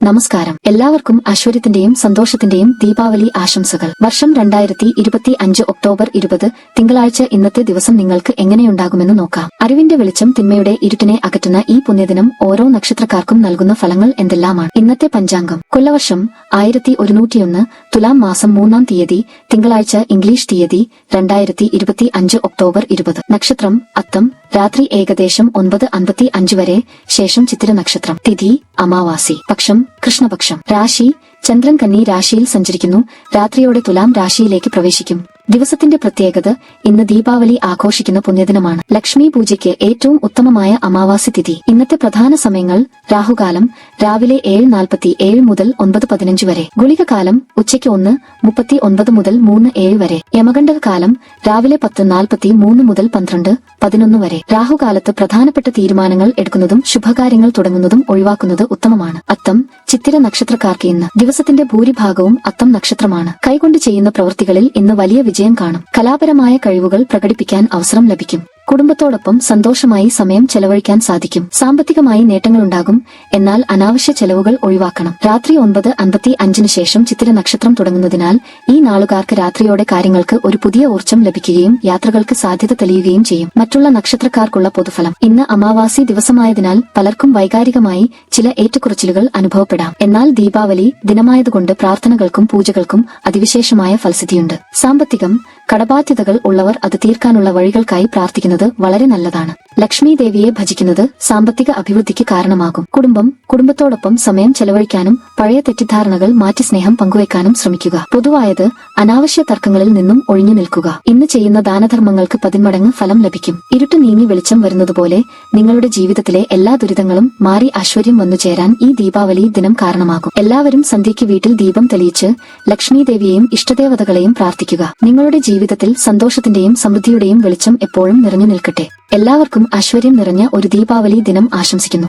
നമസ്കാരം. എല്ലാവർക്കും ഐശ്വര്യത്തിന്റെയും സന്തോഷത്തിന്റെയും ദീപാവലി ആശംസകൾ. വർഷം രണ്ടായിരത്തി ഇരുപത്തി അഞ്ച് ഒക്ടോബർ ഇരുപത് തിങ്കളാഴ്ച ഇന്നത്തെ ദിവസം നിങ്ങൾക്ക് എങ്ങനെയുണ്ടാകുമെന്ന് നോക്കാം. അറിവിന്റെ വെളിച്ചം തിന്മയുടെ ഇരുട്ടിനെ അകറ്റുന്ന ഈ പുണ്യദിനം ഓരോ നക്ഷത്രക്കാർക്കും നൽകുന്ന ഫലങ്ങൾ എന്തെല്ലാമാണ്? ഇന്നത്തെ പഞ്ചാംഗം. കൊല്ലവർഷം ആയിരത്തി ഒരുന്നൂറ്റിയൊന്ന് തുലാം മാസം മൂന്നാം തീയതി തിങ്കളാഴ്ച ഇംഗ്ലീഷ് തീയതി രണ്ടായിരത്തി ഇരുപത്തി അഞ്ച് ഒക്ടോബർ ഇരുപത്. നക്ഷത്രം അത്തം രാത്രി ഏകദേശം ഒൻപത് അൻപത്തി അഞ്ച് വരെ ശേഷം ചിത്തിര നക്ഷത്രം. തിഥി അമാവാസി. പക്ഷം കൃഷ്ണപക്ഷം. രാശി ചന്ദ്രൻ കന്നി രാശിയിൽ സഞ്ചരിക്കുന്നു. രാത്രിയോടെ തുലാം രാശിയിലേക്ക് പ്രവേശിക്കും. ദിവസത്തിന്റെ പ്രത്യേകത ഇന്ന് ദീപാവലി ആഘോഷിക്കുന്ന പുണ്യദിനമാണ്. ലക്ഷ്മി പൂജയ്ക്ക് ഏറ്റവും ഉത്തമമായ അമാവാസി തിഥി. ഇന്നത്തെ പ്രധാന സമയങ്ങൾ രാഹുകാലം രാവിലെ ഏഴ് നാൽപ്പത്തി ഏഴ് മുതൽ ഒൻപത് പതിനഞ്ച് വരെ. ഗുളികകാലം ഉച്ചയ്ക്ക് ഒന്ന് മുപ്പത്തി ഒൻപത് മുതൽ മൂന്ന് ഏഴ് വരെ. യമകണ്ഠക കാലം രാവിലെ പത്ത് നാൽപ്പത്തി മൂന്ന് മുതൽ പന്ത്രണ്ട് പതിനൊന്ന് വരെ. രാഹുകാലത്ത് പ്രധാനപ്പെട്ട തീരുമാനങ്ങൾ എടുക്കുന്നതും ശുഭകാര്യങ്ങൾ തുടങ്ങുന്നതും ഒഴിവാക്കുന്നത് ഉത്തമമാണ്. അത്തം ചിത്തിര നക്ഷത്രക്കാർക്ക് ഇന്ന് ദിവസത്തിന്റെ ഭൂരിഭാഗവും അത്തം നക്ഷത്രമാണ്. കൈകൊണ്ട് ചെയ്യുന്ന പ്രവൃത്തികളിൽ ഇന്ന് വലിയ വിജയം കാണും. കലാപരമായ കഴിവുകൾ പ്രകടിപ്പിക്കാൻ അവസരം ലഭിക്കും. കുടുംബത്തോടൊപ്പം സന്തോഷമായി സമയം ചെലവഴിക്കാൻ സാധിക്കും. സാമ്പത്തികമായി നേട്ടങ്ങളുണ്ടാകും. എന്നാൽ അനാവശ്യ ചെലവുകൾ ഒഴിവാക്കണം. രാത്രി ഒൻപത് അൻപത്തി അഞ്ചിന് ശേഷം ചിത്തിര നക്ഷത്രം തുടങ്ങുന്നതിനാൽ ഈ നാളുകാർക്ക് രാത്രിയോടെ കാര്യങ്ങൾക്ക് ഒരു പുതിയ ഊർജം ലഭിക്കുകയും യാത്രകൾക്ക് സാധ്യത തെളിയുകയും ചെയ്യും. മറ്റുള്ള നക്ഷത്രക്കാർക്കുള്ള പൊതുഫലം. ഇന്ന് അമാവാസി ദിവസമായതിനാൽ പലർക്കും വൈകാരികമായി ചില ഏറ്റക്കുറച്ചിലുകൾ അനുഭവപ്പെടാം. എന്നാൽ ദീപാവലി ദിനമായതുകൊണ്ട് പ്രാർത്ഥനകൾക്കും പൂജകൾക്കും അതിവിശേഷമായ ഫലസിദ്ധിയുണ്ട് സാമ്പത്തികം കടബാധ്യതകൾ ഉള്ളവർ അത് തീർക്കാനുള്ള വഴികൾക്കായി പ്രാർത്ഥിക്കുന്നത് വളരെ നല്ലതാണ്. ലക്ഷ്മി ദേവിയെ ഭജിക്കുന്നത് സാമ്പത്തിക അഭിവൃദ്ധിക്ക് കാരണമാകും. കുടുംബം കുടുംബത്തോടൊപ്പം സമയം ചെലവഴിക്കാനും പഴയ തെറ്റിദ്ധാരണകൾ മാറ്റി സ്നേഹം പങ്കുവയ്ക്കാനും ശ്രമിക്കുക. പൊതുവായത് അനാവശ്യ തർക്കങ്ങളിൽ നിന്നും ഒഴിഞ്ഞു നിൽക്കുക. ഇന്ന് ചെയ്യുന്ന ദാനധർമ്മങ്ങൾക്ക് പതിന്മടങ്ങ് ഫലം ലഭിക്കും. ഇരുട്ട് നീങ്ങി വെളിച്ചം വരുന്നതുപോലെ നിങ്ങളുടെ ജീവിതത്തിലെ എല്ലാ ദുരിതങ്ങളും മാറി ഐശ്വര്യം വന്നു ചേരാൻ ഈ ദീപാവലി ദിനം കാരണമാകും. എല്ലാവരും സന്ധ്യയ്ക്ക് വീട്ടിൽ ദീപം തെളിയിച്ച് ലക്ഷ്മി ദേവിയെയും ഇഷ്ടദേവതകളെയും പ്രാർത്ഥിക്കുക. നിങ്ങളുടെ ജീവിതത്തിൽ സന്തോഷത്തിന്റെയും സമൃദ്ധിയുടെയും വെളിച്ചം എപ്പോഴും നിറഞ്ഞു നിൽക്കട്ടെ. എല്ലാവർക്കും ഐശ്വര്യം നിറഞ്ഞ ഒരു ദീപാവലി ദിനം ആശംസിക്കുന്നു.